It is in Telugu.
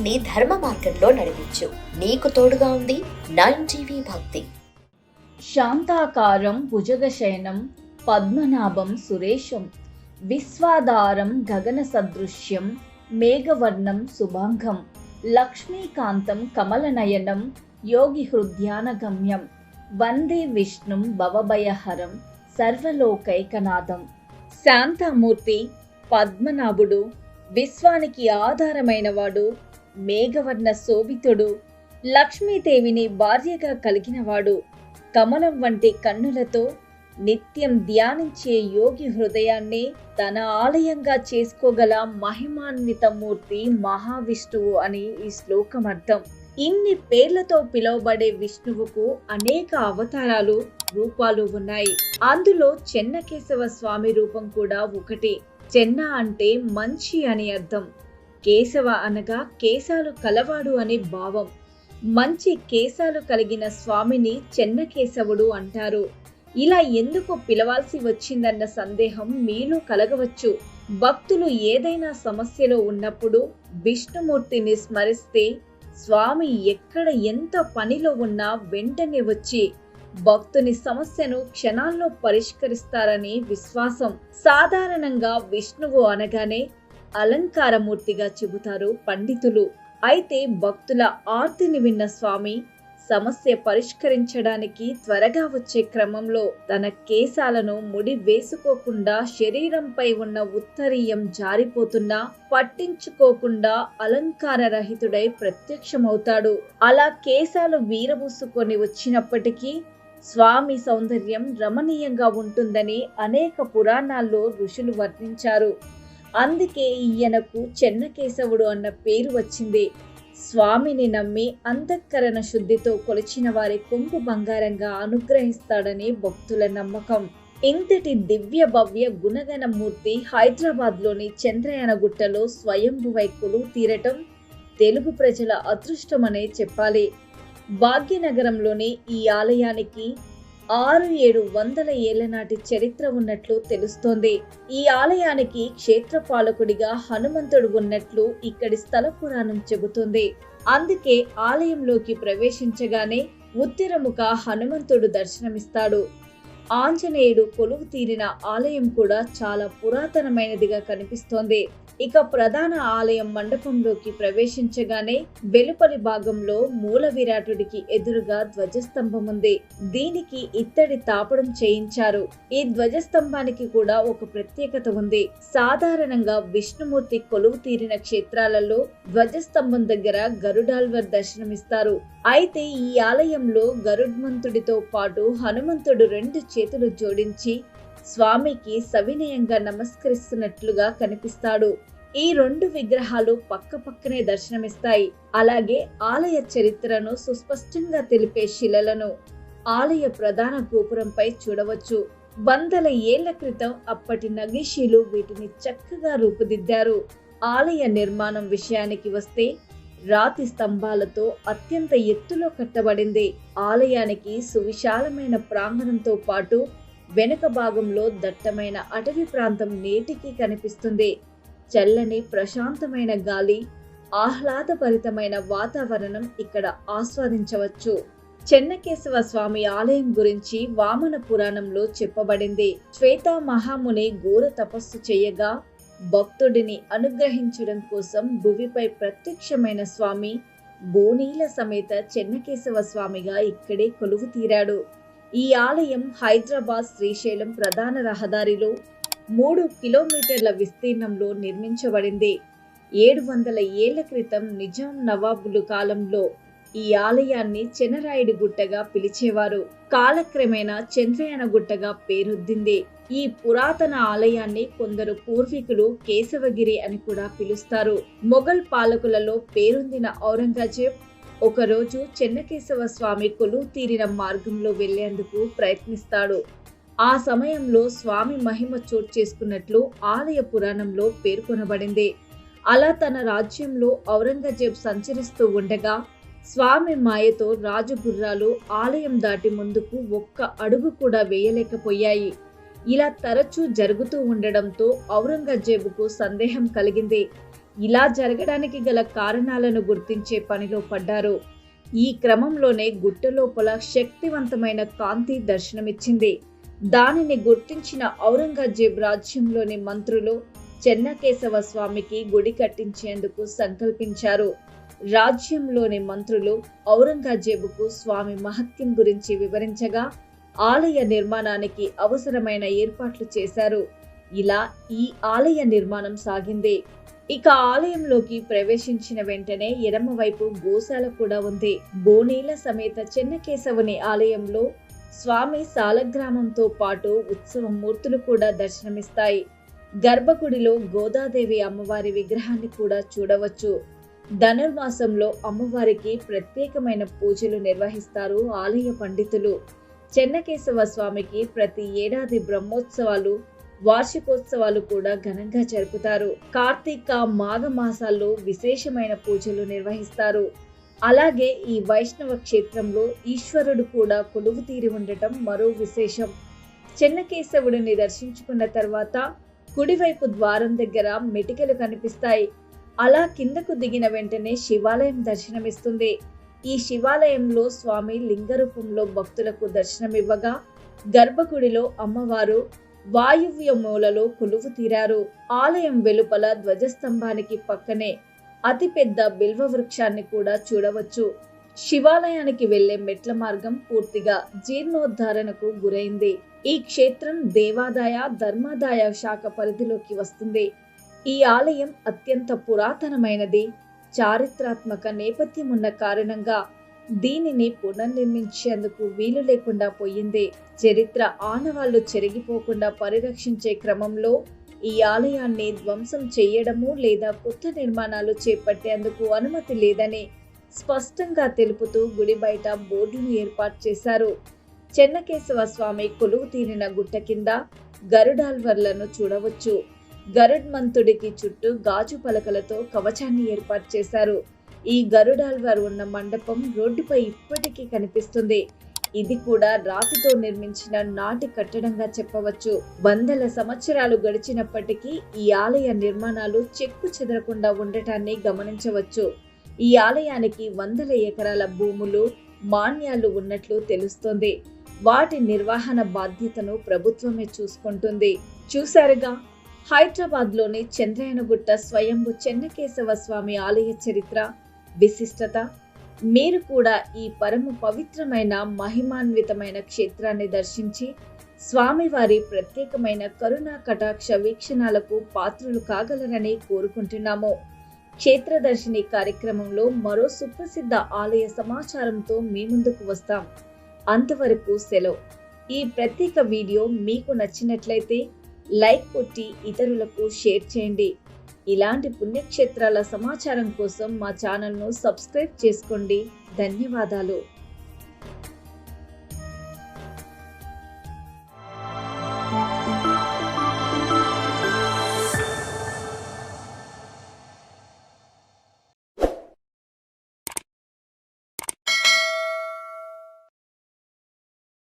జీవితాన్ని ధర్మ మార్గంలో నడిపించు. నీకు తోడుగా ఉంది నైన్ టీవీ భక్తి. శాంతాకారం భుజగశయనం పద్మనాభం సురేశం విశ్వాధారం గగన సదృశ్యం మేఘవర్ణం శుభాంగం లక్ష్మీకాంతం కమలనయనం యోగి హృద్యానగమ్యం వందే విష్ణుం భవభయహరం సర్వలోకైకనాథం. శాంతామూర్తి పద్మనాభుడు విశ్వానికి ఆధారమైనవాడు మేఘవర్ణ శోభితుడు. లక్ష్మీదేవిని భార్యగా కలిగినవాడు. కమలం వంటి కన్నులతో నిత్యం ధ్యానించే యోగి హృదయాన్ని తన ఆలయంగా చేసుకోగల మహిమాన్విత మూర్తి మహావిష్ణువు అని ఈ శ్లోకం అర్థం. ఇన్ని పేర్లతో పిలువబడే విష్ణువుకు అనేక అవతారాలు రూపాలు ఉన్నాయి. అందులో చెన్నకేశవ స్వామి రూపం కూడా ఒకటి. చెన్న అంటే మంచి అని అర్థం. కేశవ అనగా కేశాలు కలవాడు అనే భావం. మంచి కేశాలు కలిగిన స్వామిని చెన్నకేశవుడు అంటారు. ఇలా ఎందుకు పిలవాల్సి వచ్చిందన్న సందేహం మీలో కలగవచ్చు. భక్తులు ఏదైనా సమస్యలో ఉన్నప్పుడు విష్ణుమూర్తిని స్మరిస్తే స్వామి ఎక్కడ ఎంత పనిలో ఉన్నా వెంటనే వచ్చి భక్తుని సమస్యను క్షణాల్లో పరిష్కరిస్తారని విశ్వాసం. సాధారణంగా విష్ణువు అనగానే అలంకారమూర్తిగా చెబుతారు పండితులు. అయితే భక్తుల ఆర్తిని విన్న స్వామి సమస్య పరిష్కరించడానికి త్వరగా వచ్చే క్రమంలో తన కేశాలను ముడి వేసుకోకుండా శరీరంపై ఉన్న ఉత్తరీయం జారిపోతున్నా పట్టించుకోకుండా అలంకార రహితుడై ప్రత్యక్షమవుతాడు. అలా కేశాలు వీరబూసుకొని వచ్చినప్పటికీ స్వామి సౌందర్యం రమణీయంగా ఉంటుందని అనేక పురాణాల్లో ఋషులు వర్ణించారు. అందుకే ఈయనకు చెన్నకేశవుడు అన్న పేరు వచ్చింది. స్వామిని నమ్మి అంతఃకరణ శుద్ధితో కొలిచిన వారి కొంపు బంగారంగా అనుగ్రహిస్తాడని భక్తుల నమ్మకం. ఇంతటి దివ్య భవ్య గుణగణ మూర్తి హైదరాబాద్లోని చంద్రయాన గుట్టలో స్వయంభువై తీరటం తెలుగు ప్రజల అదృష్టమనే చెప్పాలి. భాగ్యనగరంలోని ఈ ఆలయానికి ఆరు ఏడు వందల ఏళ్ళ నాటి చరిత్ర ఉన్నట్లు తెలుస్తోంది. ఈ ఆలయానికి క్షేత్రపాలకుడిగా హనుమంతుడు ఉన్నట్లు ఇక్కడి స్థల పురాణం చెబుతుంది. అందుకే ఆలయంలోకి ప్రవేశించగానే ఉత్తిరముఖ హనుమంతుడు దర్శనమిస్తాడు. ఆంజనేయుడు కొలువు తీరిన ఆలయం కూడా చాలా పురాతనమైనదిగా కనిపిస్తోంది. ఇక ప్రధాన ఆలయం మండపంలోకి ప్రవేశించగానే వెలుపలి భాగంలో మూల విరాటుడికి ఎదురుగా ధ్వజస్తంభం ఉంది దీనికి ఇత్తడి తాపడం చేయించారు. ఈ ధ్వజస్తంభానికి కూడా ఒక ప్రత్యేకత ఉంది. సాధారణంగా విష్ణుమూర్తి కొలువు తీరిన క్షేత్రాలలో ధ్వజస్తంభం దగ్గర గరుడాల్వర్ దర్శనమిస్తారు. అయితే ఈ ఆలయంలో గరుడ్మంతుడితో పాటు హనుమంతుడు రెండు చేతులు జోడించి స్వామికి సవినయంగా నమస్కరిస్తున్నట్లుగా కనిపిస్తాడు. ఈ రెండు విగ్రహాలు పక్క పక్కనే దర్శనమిస్తాయి. అలాగే ఆలయ చరిత్రను సుస్పష్టంగా తెలిపే శిలలను ఆలయ ప్రధాన గోపురంపై చూడవచ్చు. వందల ఏళ్ళ క్రితం అప్పటి నగీషీలు వీటిని చక్కగా రూపుదిద్దారు. ఆలయ నిర్మాణం విషయానికి వస్తే రాతి స్తంభాలతో అత్యంత ఎత్తులో కట్టబడింది. ఆలయానికి సువిశాలమైన ప్రాంగణంతో పాటు వెనుక భాగంలో దట్టమైన అటవీ ప్రాంతం నేటికి కనిపిస్తుంది. చల్లని ప్రశాంతమైన గాలి ఆహ్లాదభరితమైన వాతావరణం ఇక్కడ ఆస్వాదించవచ్చు. చెన్నకేశవ స్వామి ఆలయం గురించి వామన పురాణంలో చెప్పబడింది. శ్వేత మహాముని ఘోర తపస్సు చేయగా భక్తుడిని అనుగ్రహించడం కోసం భువిపై ప్రత్యక్షమైన స్వామి బోనీల సమేత చెన్నకేశవ స్వామిగా ఇక్కడే కొలువు తీరాడు. ఈ ఆలయం హైదరాబాద్ శ్రీశైలం ప్రధాన రహదారిలో మూడు కిలోమీటర్ల విస్తీర్ణంలో నిర్మించబడింది. ఏడు వందల ఏళ్ళ క్రితం నిజాం నవాబులు కాలంలో ఈ ఆలయాన్ని చెనరాయుడి గుట్టగా పిలిచేవారు. కాలక్రమేణా చంద్రయాన గుట్టగా పేరొద్దింది. ఈ పురాతన ఆలయాన్ని కొందరు పూర్వీకులు కేశవగిరి అని కూడా పిలుస్తారు. మొఘల్ పాలకులలో పేరొందిన ఔరంగజేబ్ ఒకరోజు చెన్నకేశవ స్వామి కొలువు తీరిన మార్గంలో వెళ్ళేందుకు ప్రయత్నిస్తాడు. ఆ సమయంలో స్వామి మహిమ చోటు చేసుకున్నట్లు ఆలయ పురాణంలో పేర్కొనబడింది. అలా తన రాజ్యంలో ఔరంగజేబ్ సంచరిస్తూ ఉండగా స్వామి మాయతో రాజగుర్రాలు ఆలయం దాటి ముందుకు ఒక్క అడుగు కూడా వేయలేకపోయాయి. ఇలా తరచూ జరుగుతూ ఉండడంతో ఔరంగజేబుకు సందేహం కలిగింది. ఇలా జరగడానికి గల కారణాలను గుర్తించే పనిలో పడ్డారు. ఈ క్రమంలోనే గుట్ట లోపల శక్తివంతమైన కాంతి దర్శనమిచ్చింది. దానిని గుర్తించిన ఔరంగజేబ్ రాజ్యంలోని మంత్రులు చెన్నకేశవ స్వామికి గుడి కట్టించేందుకు సంకల్పించారు. రాజ్యంలోని మంత్రులు ఔరంగజేబుకు స్వామి మహత్యం గురించి వివరించగా ఆలయ నిర్మాణానికి అవసరమైన ఏర్పాట్లు చేశారు. ఇలా ఈ ఆలయ నిర్మాణం సాగింది. ఇక ఆలయంలోకి ప్రవేశించిన వెంటనే ఎడమవైపు గోశాల కూడా ఉంది. బోనీల సమేత చెన్నకేశవుని ఆలయంలో స్వామి సాలగ్రామంతో పాటు ఉత్సవ మూర్తులు కూడా దర్శనమిస్తాయి. గర్భగుడిలో గోదాదేవి అమ్మవారి విగ్రహాన్ని కూడా చూడవచ్చు. ధనుర్మాసంలో అమ్మవారికి ప్రత్యేకమైన పూజలు నిర్వహిస్తారు ఆలయ పండితులు. చెన్నకేశవ స్వామికి ప్రతి ఏడాది బ్రహ్మోత్సవాలు వార్షికోత్సవాలు కూడా ఘనంగా జరుపుతారు. కార్తీక మాఘ మాసాల్లో విశేషమైన పూజలు నిర్వహిస్తారు. అలాగే ఈ వైష్ణవ క్షేత్రంలో ఈశ్వరుడు కూడా కొలువు తీరి ఉండటం మరో విశేషం. చెన్నకేశవుడిని దర్శించుకున్న తర్వాత కుడివైపు ద్వారం దగ్గర మెటికలు కనిపిస్తాయి. అలా కిందకు దిగిన వెంటనే శివాలయం దర్శనమిస్తుంది. ఈ శివాలయంలో స్వామి లింగ రూపంలో భక్తులకు దర్శనమివ్వగా గర్భగుడిలో అమ్మవారు వాయువ్య మూలలో కొలువు తీరారు. ఆలయం వెలుపల ధ్వజస్తంభానికి పక్కనే అతిపెద్ద బిల్వ వృక్షాన్ని కూడా చూడవచ్చు. శివాలయానికి వెళ్ళే మెట్ల మార్గం పూర్తిగా జీర్ణోద్ధారణకు గురైంది. ఈ క్షేత్రం దేవాదాయ ధర్మాదాయ శాఖ పరిధిలోకి వస్తుంది. ఈ ఆలయం అత్యంత పురాతనమైనది. చారిత్రాత్మక నేపథ్యం ఉన్న కారణంగా దీనిని పునర్నిర్మించేందుకు వీలు లేకుండా పోయింది. చరిత్ర ఆనవాళ్ళు చెరిగిపోకుండా పరిరక్షించే క్రమంలో ఈ ఆలయాన్ని ధ్వంసం చేయడము లేదా కొత్త నిర్మాణాలు చేపట్టేందుకు అనుమతి లేదని స్పష్టంగా తెలుపుతూ గుడి బయట బోర్డును ఏర్పాటు చేశారు. చెన్నకేశవ స్వామి కొలువు తీరిన గుట్ట కింద గరుడాల్వర్లను చూడవచ్చు. గరుడ్మంతుడికి చుట్టూ గాజు పలకలతో కవచాన్ని ఏర్పాటు చేశారు. ఈ గరుడాల్వార్ ఉన్న మండపం రోడ్డుపై ఇప్పటికీ కనిపిస్తుంది. ఇది కూడా రాతితో నిర్మించిన నాటి కట్టడంగా చెప్పవచ్చు. వందల సంవత్సరాలు గడిచినప్పటికీ ఈ ఆలయ నిర్మాణాలు చెక్కు చెదరకుండా ఉండటాన్ని గమనించవచ్చు. ఈ ఆలయానికి వందల ఎకరాల భూములు మాన్యాలు ఉన్నట్లు తెలుస్తోంది. వాటి నిర్వహణ బాధ్యతను ప్రభుత్వమే చూసుకుంటుంది. చూశారుగా? హైదరాబాద్లోని చంద్రాయనగుట్ట స్వయంభు చెన్నకేశవ స్వామి ఆలయ చరిత్ర విశిష్టత మీరు కూడా ఈ పరమ పవిత్రమైన మహిమాన్వితమైన క్షేత్రాన్ని దర్శించి స్వామివారి ప్రత్యేకమైన కరుణా కటాక్ష వీక్షణాలకు పాత్రలు కాగలరని కోరుకుంటున్నాము. క్షేత్ర దర్శిని కార్యక్రమంలో మరో సుప్రసిద్ధ ఆలయ సమాచారంతో మీ ముందుకు వస్తాం. అంతవరకు సెలవు. ఈ ప్రత్యేక వీడియో మీకు నచ్చినట్లయితే లైక్ కొట్టి ఇతరులకు షేర్ చేయండి. ఇలాంటి పుణ్యక్షేత్రాల సమాచారం కోసం మా ఛానల్ను సబ్స్క్రైబ్ చేసుకోండి. ధన్యవాదాలు.